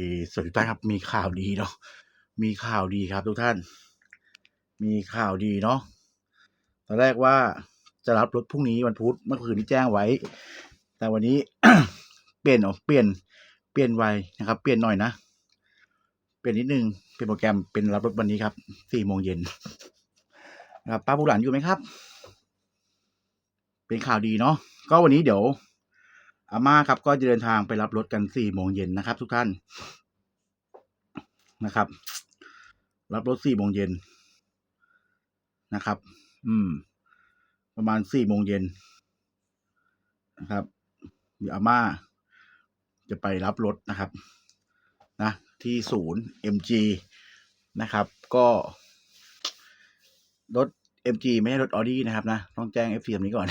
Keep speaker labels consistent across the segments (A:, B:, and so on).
A: ดีสวัสดีทุกท่านครับมีข่าวดีเนาะมีข่าวดีครับทุกท่าน มีข่าวดีเนาะตอนแรกว่าจะรับรถพรุ่งนี้วันพุธเมื่อคืนที่แจ้งไว้ แต่วันนี้ เปลี่ยนออกเปลี่ยนเปลี่ยนไวนะครับ เปลี่ยนหน่อยนะเปลี่ยนนิดนึงเป็นโปรแกรมเป็นรับรถวันนี้ครับสี่โมงเย็นนะครับป้าผู้หลานอยู่ไหมครับ เป็นข่าวดีเนาะก็วันนี้เดี๋ยว อาม่าครับก็เดินทางไปรับรถกันสี่โมงเย็นนะครับ ทุกท่านนะครับ รับรถสี่โมงเย็นนะครับ อืม ประมาณสี่โมงเย็นนะครับเดี๋ยวอาม่า จะไปรับรถนะครับ นะ ที่ศูนย์ MG นะครับ ก็รถ MG ไม่ใช่รถออดี้นะครับ นะ ต้องแจ้ง FC แบบนี้ก่อน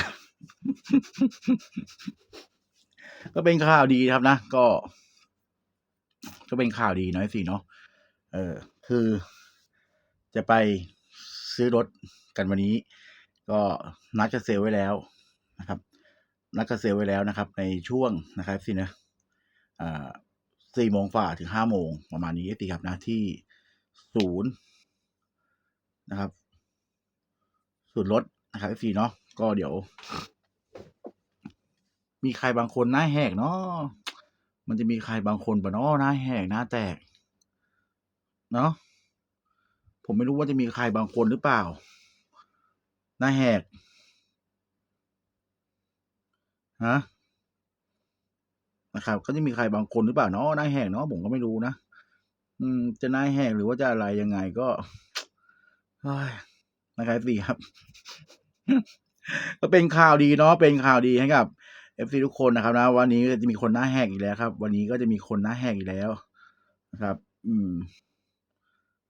A: ก็เป็นข่าวดีนะครับนะ ก็ ก็เป็นข่าวดีเนาะสิเนาะเออ คือ จะไปซื้อรถกันวันนี้ ก็นัดกับเซลไว้แล้วนะครับ นัดกับเซลไว้แล้วนะครับ ในช่วงนะครับสินะอ่าสี่โมงฝ่าถึงห้าโมงประมาณนี้สิครับนะที่ศูนย์นะครับศูนย์รถนะครับสิเนาะก็เดี๋ยว มีใครบางคนหน้าแหกเนาะมันจะมีใครบางคนปะเนาะหน้าแหกหน้าแตก เนาะผมไม่รู้ว่าจะมีใครบางคนหรือเปล่า หน้าแหกฮะนะครับก็จะมีใครบางคนหรือเปล่าเนาะหน้าแหกเนาะผมก็ไม่รู้นะอืม จะหน้าแหกหรือว่าจะอะไรยังไงก็เฮ้ยนะครับสี่ครับ ก็เป็นข่าวดีเนาะเป็นข่าวดีให้กับ FC ทุกคนนะครับนะวันนี้ก็จะมีคนหน้าแหกอีกแล้วครับ วันนี้ก็จะมีคนหน้าแหกอีกแล้วนะครับ อืม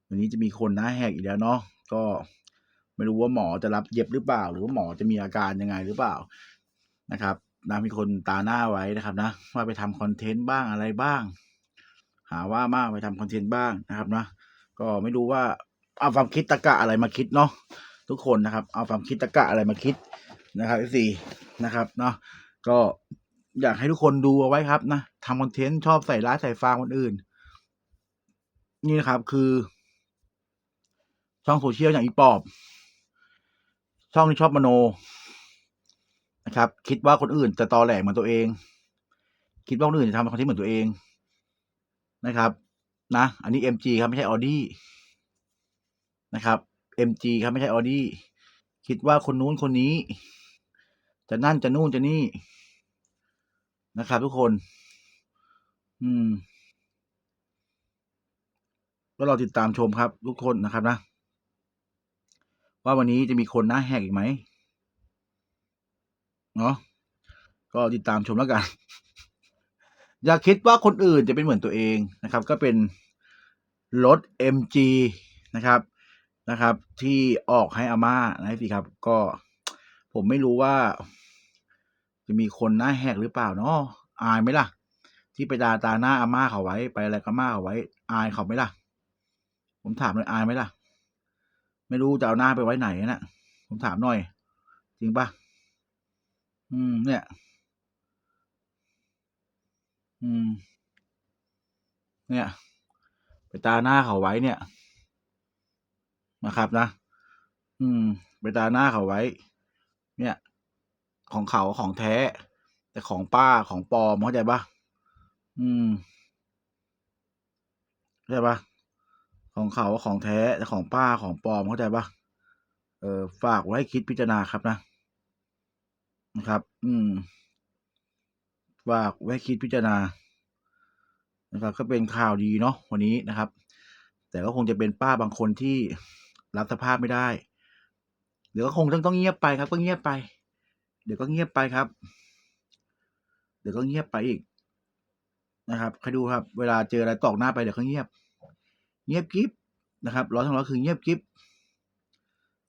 A: วันนี้จะมีคนหน้าแหกอีกแล้วเนาะก็ไม่รู้ว่าหมอจะรับเย็บหรือเปล่า หรือว่าหมอจะมีอาการยังไงหรือเปล่านะครับนะมีคนตาหน้าไว้นะครับ นะ ว่าไปทำคอนเทนต์บ้างอะไรบ้าง หาว่ามากไปทำคอนเทนต์บ้างนะครับนะก็ไม่รู้ว่าเอาความคิดตะกะอะไรมาคิดเนาะทุกคนนะครับ เอาความคิดตะกะอะไรมาคิดนะครับสี่นะครับเนาะ ก็อยากให้ทุกคนดูเอาไว้ครับนะทำคอนเทนต์ชอบใส่ร้ายใส่ฟางคนอื่น นี่นะครับคือ ช่องโซเชียลอย่างอีปอบ ช่องที่ชอบมโนนะครับ คิดว่าคนอื่นจะตอแหลกเหมือนตัวเอง คิดว่าคนอื่นจะทำคอนเทนต์เหมือนตัวเองนะครับ นะ อันนี้ MG ครับไม่ใช่ Audi นะครับ MG ครับไม่ใช่ Audi คิดว่าคนนู้นคนนี้ จะนั่นจะนู่นจะนี่นะครับทุกคน อืมก็รอติดตามชมครับ ทุกคนนะครับนะ ว่าวันนี้จะมีคนหน้าแหกอีกไหมเนาะก็ติดตามชมแล้วกัน อย่าคิดว่าคนอื่นจะเป็นเหมือนตัวเองนะครับ ก็เป็นรถ MG นะครับนะครับ ที่ออกให้อาม่านะสิครับ ก็ผมไม่รู้ว่า จะมีคนหน้าแหกหรือเปล่าเนาะอายไหมล่ะ ที่ไปดาตาหน้าอาม่าเขาไว้ ไปอะไรกับอาม่าเขาไว้ อายเขาไหมล่ะ ผมถามเลยอายไหมล่ะ ไม่รู้จะเอาหน้าไปไว้ไหนนะผมถามหน่อย จริงปะอืม เนี่ย อืม เนี่ย ไปตาหน้าเขาไว้เนี่ยนะครับนะ อืม ไปตาหน้าเขาไว้ เนี่ย ของเขาของแท้ แต่ของป้าของปอมเข้าใจปะอืมเข้าใจปะของเขาของแท้แต่ของป้าของปอมเข้าใจปะเออฝากไว้คิดพิจารณาครับนะนะครับ อืมฝากไว้คิดพิจารณา นะครับ ก็เป็นข่าวดีเนาะวันนี้นะครับ แต่ก็คงจะเป็นป้าบางคนที่รับสภาพไม่ได้เดี๋ยวก็คงต้องต้องเงียบไปครับก็เงียบไป เดี๋ยวก็เงียบไปครับ เดี๋ยวก็เงียบไปอีกนะครับใครดูครับ เวลาเจออะไรตอกหน้าไปเดี๋ยวก็เงียบ เงียบกิ๊บนะครับร้อยทั้งร้อยคือเงียบกิ๊บ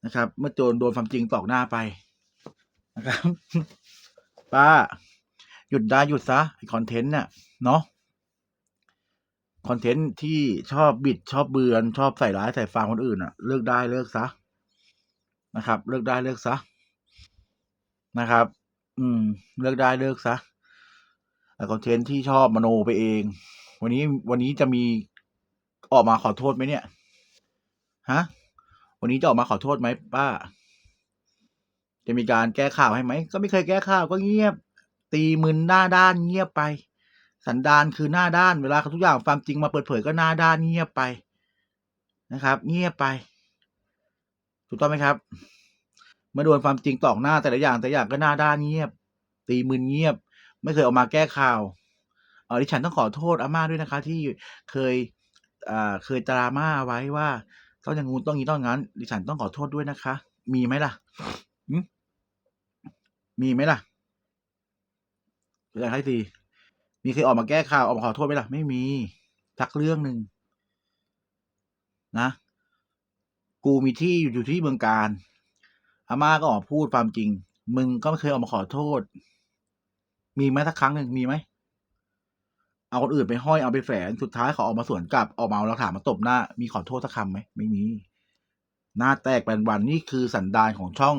A: นะครับ เมื่อโจรโดนความจริงตอกหน้าไปนะครับป้า หยุดได้หยุดซะคอนเทนต์เนี่ยเนาะคอนเทนต์ที่ชอบบิดชอบเบือน ชอบใส่ร้ายใส่ฟางคนอื่นอะเลิกได้เลิกซะนะครับ เลิกได้เลิกซะ นะครับ อืม เลิกได้เลิกซะคอนเทนต์ที่ชอบมโนไปเอง วันนี้วันนี้จะมีออกมาขอโทษไหมเนี่ย ฮะ วันนี้จะออกมาขอโทษไหมป้า จะมีการแก้ข่าวให้ไหม ก็ไม่เคยแก้ข่าวก็เงียบ ตีมึนหน้าด้านเงียบไป สันดานคือหน้าด้าน เวลาทุกอย่างความจริงมาเปิดเผยก็หน้าด้านเงียบไปนะครับ เงียบไป ถูกต้องไหมครับ เมื่อโดนความจริงตอกหน้าแต่ละอย่างแต่ละอย่างก็หน้าด้านเงียบ ตีมึนเงียบ ไม่เคยออกมาแก้ข่าวเออดิฉันต้องขอโทษอาม่าด้วยนะคะ ที่เคยอ่าเคยดราม่าไว้ว่าต้องอย่างงูต้องงี้ต้องงั้น ดิฉันต้องขอโทษด้วยนะคะ มีไหมล่ะมีไหมล่ะอยากให้ทีมีเคยออกมาแก้ข่าวออกมาขอโทษไหมล่ะ ไม่มีสักเรื่องหนึ่งนะ กูมีที่อยู่ที่เมืองการ อาม่าก็ออกมาพูดความจริง มึงก็ไม่เคยออกมาขอโทษ มีไหมสักครั้งหนึ่งมีไหม เอาคนอื่นไปห้อยเอาไปแฝนสุดท้ายเขาออกมาสวนกลับออกมาเอาหลักฐานมาตบหน้า มีขอโทษสักคำไหมไม่มี หน้าแตกเป็นวันนี่คือสันดานของช่อง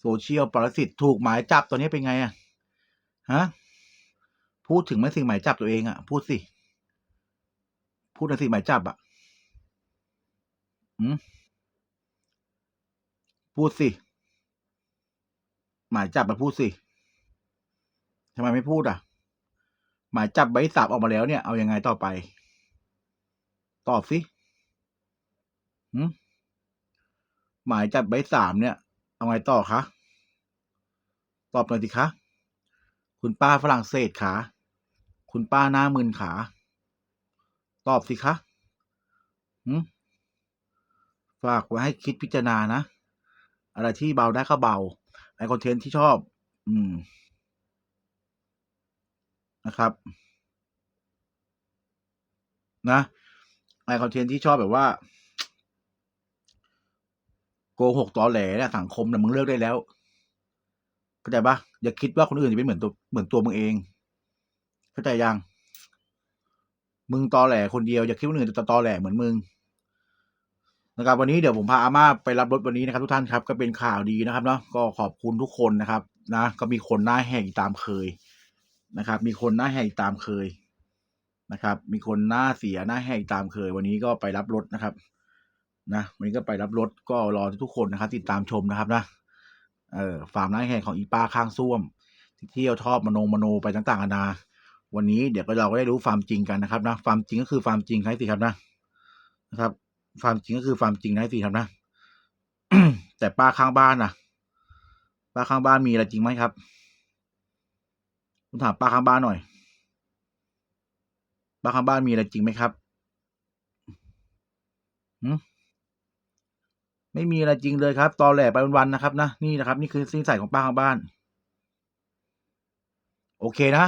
A: โซเชียลปรสิตถูกหมายจับตัวนี้เป็นไงอะฮะพูดถึงไม่สิ่งหมายจับตัวเองอะพูดสิ พูดในสิ่งหมายจับอะอืม พูดสิ หมายจับมาพูดสิทำไมไม่พูดอะ หมายจับใบสับออกมาแล้วเนี่ย เอายังไงต่อไป ตอบสิหืมหมายจับใบสามเนี่ย เอาไงต่อคะตอบหน่อยสิคะคุณป้าฝรั่งเศสขา คุณป้าหน้ามึนขา ตอบสิคะหืมฝากไว้ให้คิดพิจารณานะ อะไรที่เบาได้ก็เบาไอคอนเทนต์ที่ชอบ อืม นะครับ นะไอคอนเทนต์ที่ชอบแบบว่าโกหกตอแหลเนี่ยสังคมเนี่ยมึงเลิกได้แล้วเข้าใจปะอย่าคิดว่าคนอื่นจะเป็นเหมือนตัวเหมือนตัวมึงเองเข้าใจยังมึงตอแหลคนเดียวอย่าคิดว่าคนอื่นจะตอแหลเหมือนมึง นะครับวันนี้เดี๋ยวผมพาอาม่าไปรับรถวันนี้นะครับทุกท่านครับก็เป็นข่าวดีนะครับเนาะก็ขอบคุณทุกคนนะครับนะก็มีคนหน้าแหกตามเคยนะครับ มีคนหน้าแหกตามเคยนะครับ มีคนหน้าเสียหน้าแหกตามเคย วันนี้ก็ไปรับรถนะครับนะวันนี้ก็ไปรับรถก็รอทุกคนนะครับ ติดตามชมนะครับนะเออฟาร์มหน้าแหกของอีป้าข้างซ่วม ที่เที่ยวทอบมโนมโนไปต่างๆนานาวันนี้เดี๋ยวก็เราก็ได้รู้ความจริงกันนะครับนะความจริงก็คือความจริงใช่สิครับนะนะครับ ความจริงก็คือความจริงนะสิครับนะแต่ป้าข้างบ้านนะป้าข้างบ้านมีอะไรจริงไหมครับผมถามป้าข้างบ้านหน่อย ป้าข้างบ้านมีอะไรจริงไหมครับหืมไม่มีอะไรจริงเลยครับ ตอแหลไปวันๆนะครับ นะ นี่นะครับ นี่คือสิ่งใส่ของป้าข้างบ้าน โอเคนะ